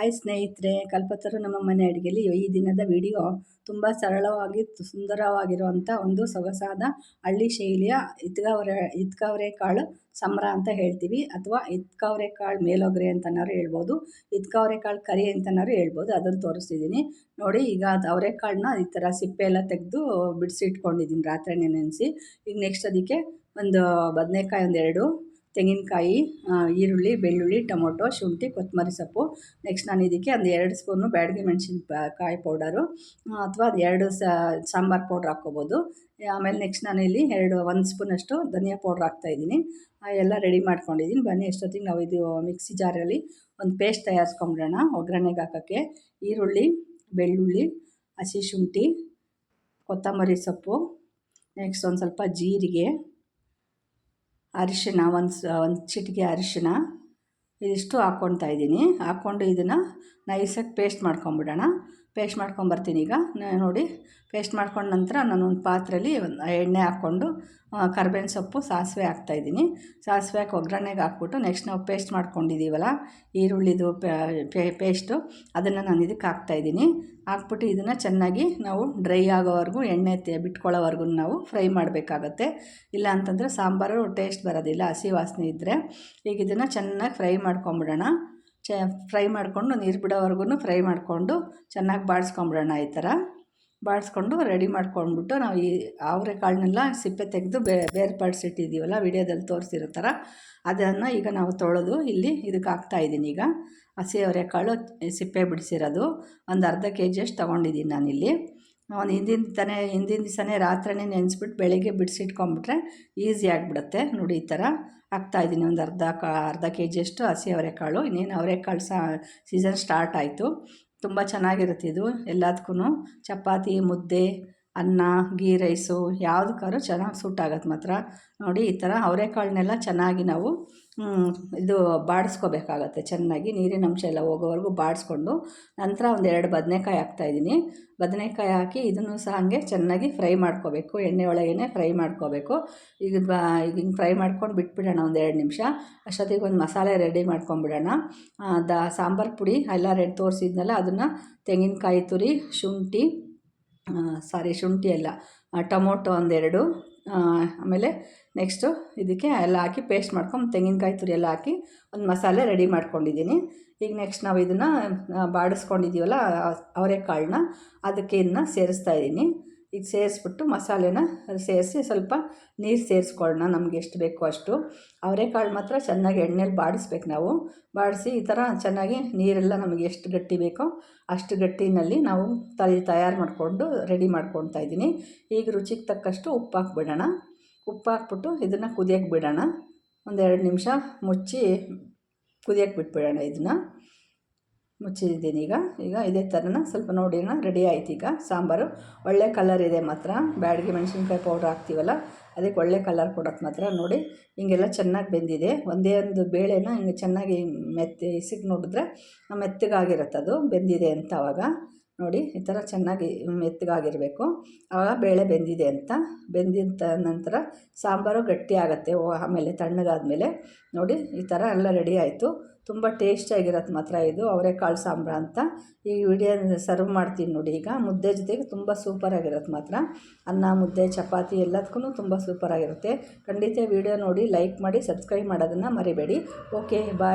Hi ಸ್ನೇಹಿತರೆ, ಕಲ್ಪತರು ನಮ್ಮ ಮನೆ ಅಡುಗೆಯಲ್ಲಿ ಈ ದಿನದ ವಿಡಿಯೋ ತುಂಬ ಸರಳವಾಗಿ ಸುಂದರವಾಗಿರುವಂಥ ಒಂದು ಸೊಗಸಾದ ಹಳ್ಳಿ ಶೈಲಿಯ ಇತ್ಗಾವರೆ ಇತ್ಕಾವರೆ ಕಾಳು ಸಂಬ್ರ ಅಂತ ಹೇಳ್ತೀವಿ. ಅಥವಾ ಇತ್ಕಾವರೆ ಕಾಳು ಮೇಲೋಗ್ರೆ ಅಂತನಾರು ಹೇಳ್ಬೋದು. ಇತ್ಕಾವರೆ ಕಾಳು ಕರಿ ಅಂತನಾರು ಹೇಳ್ಬೋದು. ಅದನ್ನು ತೋರಿಸ್ತಿದ್ದೀನಿ ನೋಡಿ, ಈಗ ಅದು ಅವರೆಕಾಳನ್ನ ಈ ಥರ ಸಿಪ್ಪೆ ಎಲ್ಲ ತೆಗೆದು ಬಿಡಿಸಿಟ್ಕೊಂಡಿದ್ದೀನಿ ರಾತ್ರಿ ನೆನೆಸಿ. ಈಗ ನೆಕ್ಸ್ಟ್ ಅದಕ್ಕೆ ಒಂದು ಬದನೆಕಾಯಿ ಒಂದೆರಡು ತೆಂಗಿನಕಾಯಿ ಈರುಳ್ಳಿ, ಬೆಳ್ಳುಳ್ಳಿ, ಟೊಮೊಟೊ, ಶುಂಠಿ, ಕೊತ್ತಂಬರಿ ಸೊಪ್ಪು. ನೆಕ್ಸ್ಟ್ ನಾನು ಇದಕ್ಕೆ ಒಂದು ಎರಡು ಸ್ಪೂನು ಬ್ಯಾಡಗಿ ಮೆಣಸಿನ್ಕಾಯಿ ಪೌಡರು ಅಥವಾ ಅದು ಎರಡು ಸಾಂಬಾರು ಪೌಡ್ರ್ ಹಾಕ್ಕೋಬೋದು. ಆಮೇಲೆ ನೆಕ್ಸ್ಟ್ ನಾನು ಇಲ್ಲಿ ಎರಡು, ಒಂದು ಸ್ಪೂನಷ್ಟು ಧನಿಯಾ ಪೌಡ್ರ್ ಹಾಕ್ತಾಯಿದ್ದೀನಿ ಎಲ್ಲ ರೆಡಿ ಮಾಡ್ಕೊಂಡಿದ್ದೀನಿ. ಬನ್ನಿ, ಎಷ್ಟೊತ್ತಿಗೆ ನಾವು ಇದು ಮಿಕ್ಸಿ ಜಾರಲ್ಲಿ ಒಂದು ಪೇಸ್ಟ್ ತಯಾರಿಸ್ಕೊಂಬಿಡೋಣ. ಒಗ್ಗರಣೆಗೆ ಹಾಕೋಕ್ಕೆ ಈರುಳ್ಳಿ, ಬೆಳ್ಳುಳ್ಳಿ, ಹಸಿ ಶುಂಠಿ, ಕೊತ್ತಂಬರಿ ಸೊಪ್ಪು. ನೆಕ್ಸ್ಟ್ ಒಂದು ಸ್ವಲ್ಪ ಜೀರಿಗೆ. ಅರಿಶಿನ ಒಂದು ಒಂದು ಚಿಟಿಕೆ ಅರಿಶಿನ ಇದಿಷ್ಟು ಹಾಕ್ಕೊಳ್ತಾ ಇದ್ದೀನಿ. ಹಾಕ್ಕೊಂಡು ಇದನ್ನು ನೈಸಾಗಿ ಪೇಸ್ಟ್ ಮಾಡ್ಕೊಂಬಿಡೋಣ. ಪೇಸ್ಟ್ ಮಾಡ್ಕೊಂಬರ್ತೀನಿ ಈಗ. ನೋಡಿ, ಪೇಸ್ಟ್ ಮಾಡ್ಕೊಂಡ ನಂತರ ನಾನು ಒಂದು ಪಾತ್ರೆಯಲ್ಲಿ ಎಣ್ಣೆ ಹಾಕ್ಕೊಂಡು ಕರ್ಬೇವಿನ ಸೊಪ್ಪು, ಸಾಸಿವೆ ಹಾಕ್ತಾಯಿದ್ದೀನಿ ಸಾಸಿವೆ ಹಾಕಿ ಒಗ್ಗರಣೆಗೆ ಹಾಕ್ಬಿಟ್ಟು ನೆಕ್ಸ್ಟ್ ನಾವು ಪೇಸ್ಟ್ ಮಾಡ್ಕೊಂಡಿದ್ದೀವಲ್ಲ, ಈರುಳ್ಳಿದು ಪೇಸ್ಟು, ಅದನ್ನು ನಾನು ಇದಕ್ಕೆ ಹಾಕ್ತಾಯಿದ್ದೀನಿ ಹಾಕ್ಬಿಟ್ಟು ಇದನ್ನು ಚೆನ್ನಾಗಿ ನಾವು ಡ್ರೈ ಆಗೋವರೆಗೂ, ಎಣ್ಣೆ ಬಿಟ್ಕೊಳ್ಳೋವರೆಗೂ ನಾವು ಫ್ರೈ ಮಾಡಬೇಕಾಗತ್ತೆ. ಇಲ್ಲ ಅಂತಂದರೆ ಸಾಂಬಾರು ಟೇಸ್ಟ್ ಬರೋದಿಲ್ಲ, ಹಸಿ ವಾಸನೆ ಇದ್ದರೆ ಈಗ ಇದನ್ನು ಚೆನ್ನಾಗಿ ಫ್ರೈ ಮಾಡ್ಕೊಂಬಿಡೋಣ. ಚ, ಫ್ರೈ ಮಾಡಿಕೊಂಡು ನೀರು ಬಿಡೋವರೆಗೂ ಫ್ರೈ ಮಾಡಿಕೊಂಡು ಚೆನ್ನಾಗಿ ಬಾಡಿಸ್ಕೊಂಬಿಡೋಣ ಈ ಥರ. ಬಾಡಿಸ್ಕೊಂಡು ರೆಡಿ ಮಾಡ್ಕೊಂಡ್ಬಿಟ್ಟು ನಾವು ಈ ಅವರೆಕಾಳನ್ನೆಲ್ಲ ಸಿಪ್ಪೆ ತೆಗೆದು ಬೇರ್ಪಡಿಸಿಟ್ಟಿದ್ದೀವಲ್ಲ ವಿಡಿಯೋದಲ್ಲಿ ತೋರಿಸಿರೋ ಥರ ಅದನ್ನು ಈಗ ನಾವು ತೊಳೆದು ಇಲ್ಲಿ ಇದಕ್ಕೆ ಹಾಕ್ತಾಯಿದ್ದೀನಿ ಈಗ. ಹಸಿ ಅವರೆಕಾಳು, ಸಿಪ್ಪೆ ಬಿಡಿಸಿರೋದು. ಒಂದು ಅರ್ಧ ಕೆ ಜಿಯಷ್ಟು ತೊಗೊಂಡಿದ್ದೀನಿ ನಾನಿಲ್ಲಿ. ಒಂದು ಹಿಂದಿನ ತಾನೇ ಹಿಂದಿನ ದಿವಸನೇ ರಾತ್ರಿನೇ ನೆನೆಸ್ಬಿಟ್ಟು ಬೆಳಗ್ಗೆ ಬಿಡಿಸಿಟ್ಕೊಂಬಿಟ್ರೆ ಈಸಿ ಆಗಿಬಿಡುತ್ತೆ. ನೋಡಿ ಈ ಥರ ಹಾಕ್ತಾಯಿದ್ದೀನಿ ಒಂದು ಅರ್ಧ ಕಾ, ಅರ್ಧ ಕೆ ಜಿಯಷ್ಟು ಹಸಿ ಅವರೆಕಾಳು. ಇನ್ನೇನು ಅವರೆಕಾಳು ಸಾ ಸೀಸನ್ ಸ್ಟಾರ್ಟ್ ಆಯಿತು. ತುಂಬ ಚೆನ್ನಾಗಿರುತ್ತೆ ಇದು ಎಲ್ಲದಕ್ಕೂ ಚಪಾತಿ, ಮುದ್ದೆ ಅನ್ನ, ಗೀ, ರೈಸು ಯಾವುದಕ್ಕಾದ್ರೂ ಚೆನ್ನಾಗಿ ಸೂಟ್ ಆಗುತ್ತೆ ಮಾತ್ರ. ನೋಡಿ ಈ ಥರ ಅವರೆಕಾಳನ್ನೆಲ್ಲ ಚೆನ್ನಾಗಿ ನಾವು ಇದು ಬಾಡಿಸ್ಕೋಬೇಕಾಗತ್ತೆ. ಚೆನ್ನಾಗಿ ನೀರಿನ ಅಂಶ ಎಲ್ಲ ಹೋಗೋವರೆಗೂ ಬಾಡಿಸ್ಕೊಂಡು ನಂತರ ಒಂದು ಎರಡು ಬದನೆಕಾಯಿ ಹಾಕ್ತಾಯಿದ್ದೀನಿ ಬದನೆಕಾಯಿ ಹಾಕಿ ಇದನ್ನು ಸಹ ಹಾಗೆ ಚೆನ್ನಾಗಿ ಫ್ರೈ ಮಾಡ್ಕೋಬೇಕು. ಎಣ್ಣೆ ಒಳಗೇ ಫ್ರೈ ಮಾಡ್ಕೋಬೇಕು. ಈಗ ಈಗ ಹಿಂಗೆ ಫ್ರೈ ಮಾಡ್ಕೊಂಡು ಬಿಟ್ಬಿಡೋಣ ಒಂದು ಎರಡು ನಿಮಿಷ. ಅಷ್ಟೊತ್ತಿಗೆ ಒಂದು ಮಸಾಲೆ ರೆಡಿ ಮಾಡ್ಕೊಂಬಿಡೋಣ. ದ, ಸಾಂಬಾರು ಪುಡಿ, ಎಲ್ಲ ರೆಡ್ ತೋರಿಸಿದ್ನಲ್ಲ, ಅದನ್ನು ತೆಂಗಿನಕಾಯಿ ತುರಿ, ಶುಂಠಿ ಸಾರಿ ಶುಂಠಿ ಅಲ್ಲ ಟೊಮೊಟೊ ಒಂದೆರಡು ಆಮೇಲೆ ನೆಕ್ಸ್ಟು ಇದಕ್ಕೆ ಎಲ್ಲ ಹಾಕಿ ಪೇಸ್ಟ್ ಮಾಡ್ಕೊಂಡು ತೆಂಗಿನಕಾಯಿ ತುರಿ ಎಲ್ಲ ಹಾಕಿ ಒಂದು ಮಸಾಲೆ ರೆಡಿ ಮಾಡ್ಕೊಂಡಿದ್ದೀನಿ. ಈಗ ನೆಕ್ಸ್ಟ್ ನಾವು ಇದನ್ನು ಬಾಡಿಸ್ಕೊಂಡಿದ್ದೀವಲ್ಲ ಅವರೆಕಾಳನ್ನ, ಅದಕ್ಕೆ ಇದನ್ನ ಸೇರಿಸ್ತಾ ಇದ್ದೀನಿ ಈಗ ಸೇರಿಸ್ಬಿಟ್ಟು ಮಸಾಲೆನ ಸೇರಿಸಿ ಸ್ವಲ್ಪ ನೀರು ಸೇರಿಸ್ಕೊಳ್ಳೋಣ, ನಮ್ಗೆ ಎಷ್ಟು ಬೇಕೋ ಅಷ್ಟು. ಅವರೆಕಾಳು ಮಾತ್ರ ಚೆನ್ನಾಗಿ ಎಣ್ಣೆಲಿ ಬಾಡಿಸ್ಬೇಕು ನಾವು. ಬಾಡಿಸಿ ಈ ಥರ ಚೆನ್ನಾಗಿ ನೀರೆಲ್ಲ ನಮಗೆ ಎಷ್ಟು ಗಟ್ಟಿ ಬೇಕೋ ಅಷ್ಟು ಗಟ್ಟಿನಲ್ಲಿ ನಾವು ತಲೆ ತಯಾರು ಮಾಡಿಕೊಂಡು ರೆಡಿ ಮಾಡ್ಕೊಳ್ತಾ ಇದ್ದೀನಿ. ಈಗ ರುಚಿಗೆ ತಕ್ಕಷ್ಟು ಉಪ್ಪು ಹಾಕ್ಬಿಡೋಣ. ಉಪ್ಪು ಹಾಕ್ಬಿಟ್ಟು ಇದನ್ನು ಕುದಿಯೋಕೆ ಬಿಡೋಣ. ಒಂದೆರಡು ನಿಮಿಷ ಮುಚ್ಚಿ ಕುದಿಯೋಕೆ ಬಿಟ್ಬಿಡೋಣ ಇದನ್ನು. ಮುಚ್ಚಿದ್ದೀನಿ ಈಗ. ಈಗ ಇದೇ ಥರನ ಸ್ವಲ್ಪ ನೋಡಿನ ರೆಡಿ ಆಯ್ತು ಈಗ ಸಾಂಬಾರು. ಒಳ್ಳೆ ಕಲರ್ ಇದೆ ಮಾತ್ರ. ಬ್ಯಾಡಿಗೆ ಮೆಣಸಿನ್ಕಾಯಿ ಪೌಡ್ರ್ ಹಾಕ್ತೀವಲ್ಲ, ಅದಕ್ಕೆ ಒಳ್ಳೆ ಕಲರ್ ಕೊಡೋಕ್ಕೆ ಮಾತ್ರ ನೋಡಿ. ಹಿಂಗೆಲ್ಲ ಚೆನ್ನಾಗಿ ಬೆಂದಿದೆ. ಒಂದೇ ಒಂದು ಬೇಳೆನ ಹಿಂಗೆ ಚೆನ್ನಾಗಿ ಮೆತ್ತಿ ಇಸಿಗೆ ನೋಡಿದ್ರೆ ಮೆತ್ತಗಾಗಿರುತ್ತೆ ಅದು, ಬೆಂದಿದೆ ಅಂತ ಅವಾಗ. ನೋಡಿ, ಈ ಥರ ಚೆನ್ನಾಗಿ ಮೆತ್ತಗಾಗಿರಬೇಕು. ಆವಾಗ ಬೇಳೆ ಬೆಂದಿದೆ ಅಂತ. ಬೆಂದಿದ ನಂತರ ಸಾಂಬಾರು ಗಟ್ಟಿ ಆಗುತ್ತೆ. ಆಮೇಲೆ ತಣ್ಣಗಾದ್ಮೇಲೆ. ನೋಡಿ, ಈ ಥರ ಎಲ್ಲ ರೆಡಿ ಆಯಿತು. ತುಂಬ ಟೇಸ್ಟಿಯಾಗಿರತ್ತೆ ಮಾತ್ರ ಇದು ಅವರೆಕಾಳು ಸಾಂಬ್ರ ಅಂತ. ಈ ವಿಡಿಯೋ ಸರ್ವ್ ಮಾಡ್ತೀನಿ ನೋಡಿ ಈಗ. ಮುದ್ದೆ ಜೊತೆಗೆ ತುಂಬ ಸೂಪರಾಗಿರುತ್ತೆ ಮಾತ್ರ. ಅನ್ನ, ಮುದ್ದೆ, ಚಪಾತಿ ಎಲ್ಲದಕ್ಕೂ ತುಂಬ ಸೂಪರಾಗಿರುತ್ತೆ ಖಂಡಿತ ವಿಡಿಯೋ ನೋಡಿ ಲೈಕ್ ಮಾಡಿ ಸಬ್ಸ್ಕ್ರೈಬ್ ಮಾಡೋದನ್ನು ಮರಿಬೇಡಿ. Okay bye